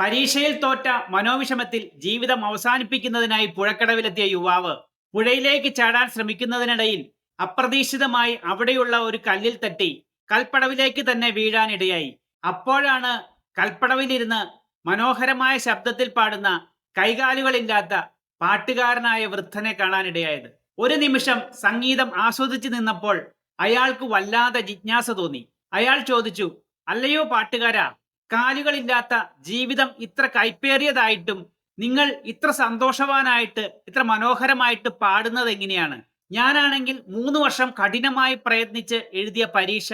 പരീക്ഷയിൽ തോറ്റ മനോവിഷമത്തിൽ ജീവിതം അവസാനിപ്പിക്കുന്നതിനായി പുഴക്കടവിലെത്തിയ യുവാവ് പുഴയിലേക്ക് ചാടാൻ ശ്രമിക്കുന്നതിനിടയിൽ അപ്രതീക്ഷിതമായി അവിടെയുള്ള ഒരു കല്ലിൽ തട്ടി കൽപ്പടവിലേക്ക് തന്നെ വീഴാനിടയായി അപ്പോഴാണ് കൽപ്പടവിലിരുന്ന് മനോഹരമായ ശബ്ദത്തിൽ പാടുന്ന കൈകാലുകളില്ലാത്ത പാട്ടുകാരനായ വൃദ്ധനെ കാണാനിടയായത് ഒരു നിമിഷം സംഗീതം ആസ്വദിച്ചു നിന്നപ്പോൾ അയാൾക്ക് വല്ലാതെ ജിജ്ഞാസ തോന്നി. അയാൾ ചോദിച്ചു അല്ലയോ പാട്ടുകാരാ കാലുകളില്ലാത്ത ജീവിതം ഇത്ര കൈപ്പേറിയതായിട്ടും നിങ്ങൾ ഇത്ര സന്തോഷവാനായിട്ട് ഇത്ര മനോഹരമായിട്ട് പാടുന്നത് എങ്ങനെയാണ്? ഞാനാണെങ്കിൽ മൂന്ന് വർഷം കഠിനമായി പ്രയത്നിച്ച് എഴുതിയ പരീക്ഷ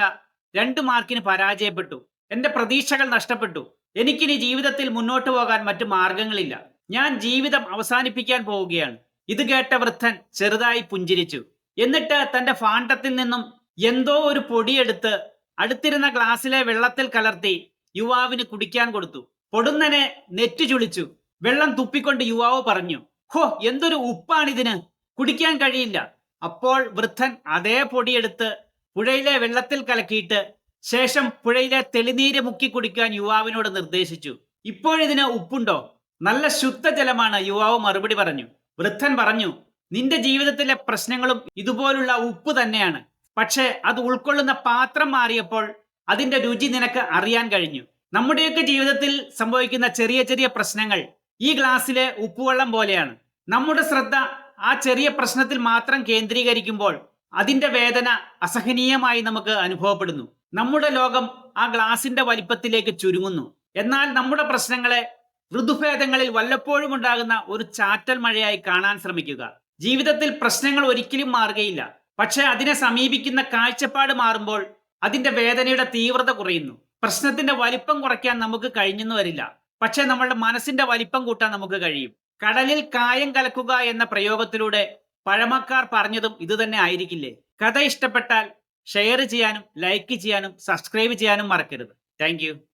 രണ്ട് മാർക്കിന് പരാജയപ്പെട്ടു. എന്റെ പ്രതീക്ഷകൾ നഷ്ടപ്പെട്ടു. എനിക്കിനി ജീവിതത്തിൽ മുന്നോട്ട് പോകാൻ മറ്റു മാർഗങ്ങളില്ല ഞാൻ ജീവിതം അവസാനിപ്പിക്കാൻ പോവുകയാണ്. ഇത് കേട്ട വൃദ്ധൻ ചെറുതായി പുഞ്ചിരിച്ചു. എന്നിട്ട് തന്റെ ഫാണ്ടത്തിൽ നിന്നും എന്തോ ഒരു പൊടിയെടുത്ത് അടുത്തിരുന്ന ഗ്ലാസ്സിലെ വെള്ളത്തിൽ കലർത്തി യുവാവിന് കുടിക്കാൻ കൊടുത്തു. പൊടുന്നനെ നെറ്റു ചുളിച്ചു. വെള്ളം തുപ്പിക്കൊണ്ട് യുവാവ് പറഞ്ഞു ഹോ എന്തൊരു ഉപ്പാണിതിന്? കുടിക്കാൻ കഴിയില്ല. അപ്പോൾ വൃദ്ധൻ അതേ പൊടിയെടുത്ത് പുഴയിലെ വെള്ളത്തിൽ കലക്കിയിട്ട് ശേഷം പുഴയിലെ തെളിനീര് മുക്കി കുടിക്കാൻ യുവാവിനോട് നിർദ്ദേശിച്ചു. ഇപ്പോഴിതിന് ഉപ്പുണ്ടോ? നല്ല ശുദ്ധജലമാണ് യുവാവ് മറുപടി പറഞ്ഞു. വൃദ്ധൻ പറഞ്ഞു നിന്റെ ജീവിതത്തിലെ പ്രശ്നങ്ങളും ഇതുപോലുള്ള ഉപ്പ് തന്നെയാണ്. പക്ഷേ അത് ഉൾക്കൊള്ളുന്ന പാത്രം മാറിയപ്പോൾ അതിന്റെ രുചി നിനക്ക് അറിയാൻ കഴിഞ്ഞു. നമ്മുടെയൊക്കെ ജീവിതത്തിൽ സംഭവിക്കുന്ന ചെറിയ ചെറിയ പ്രശ്നങ്ങൾ ഈ ഗ്ലാസ്സിലെ ഉപ്പുവെള്ളം പോലെയാണ്. നമ്മുടെ ശ്രദ്ധ ആ ചെറിയ പ്രശ്നത്തിൽ മാത്രം കേന്ദ്രീകരിക്കുമ്പോൾ അതിന്റെ വേദന അസഹനീയമായി നമുക്ക് അനുഭവപ്പെടുന്നു. നമ്മുടെ ലോകം ആ ഗ്ലാസിന്റെ വലിപ്പത്തിലേക്ക് ചുരുങ്ങുന്നു. എന്നാൽ നമ്മുടെ പ്രശ്നങ്ങളെ ഋതുഭേദങ്ങളിൽ വല്ലപ്പോഴും ഉണ്ടാകുന്ന ഒരു ചാറ്റൽ മഴയായി കാണാൻ ശ്രമിക്കുക. ജീവിതത്തിൽ പ്രശ്നങ്ങൾ ഒരിക്കലും മാറുകയില്ല. പക്ഷെ അതിനെ സമീപിക്കുന്ന കാഴ്ചപ്പാട് മാറുമ്പോൾ അതിന്റെ വേദനയുടെ തീവ്രത കുറയുന്നു. പ്രശ്നത്തിന്റെ വലിപ്പം കുറയ്ക്കാൻ നമുക്ക് കഴിഞ്ഞെന്ന് വരില്ല. പക്ഷെ നമ്മളുടെ മനസ്സിന്റെ വലിപ്പം കൂട്ടാൻ നമുക്ക് കഴിയും. കടലിൽ കായം കലക്കുക എന്ന പ്രയോഗത്തിലൂടെ പഴമക്കാർ പറഞ്ഞതും ഇതുതന്നെ ആയിരിക്കില്ലേ? കഥ ഇഷ്ടപ്പെട്ടാൽ ഷെയർ ചെയ്യാനും ലൈക്ക് ചെയ്യാനും സബ്സ്ക്രൈബ് ചെയ്യാനും മറക്കരുത്. താങ്ക്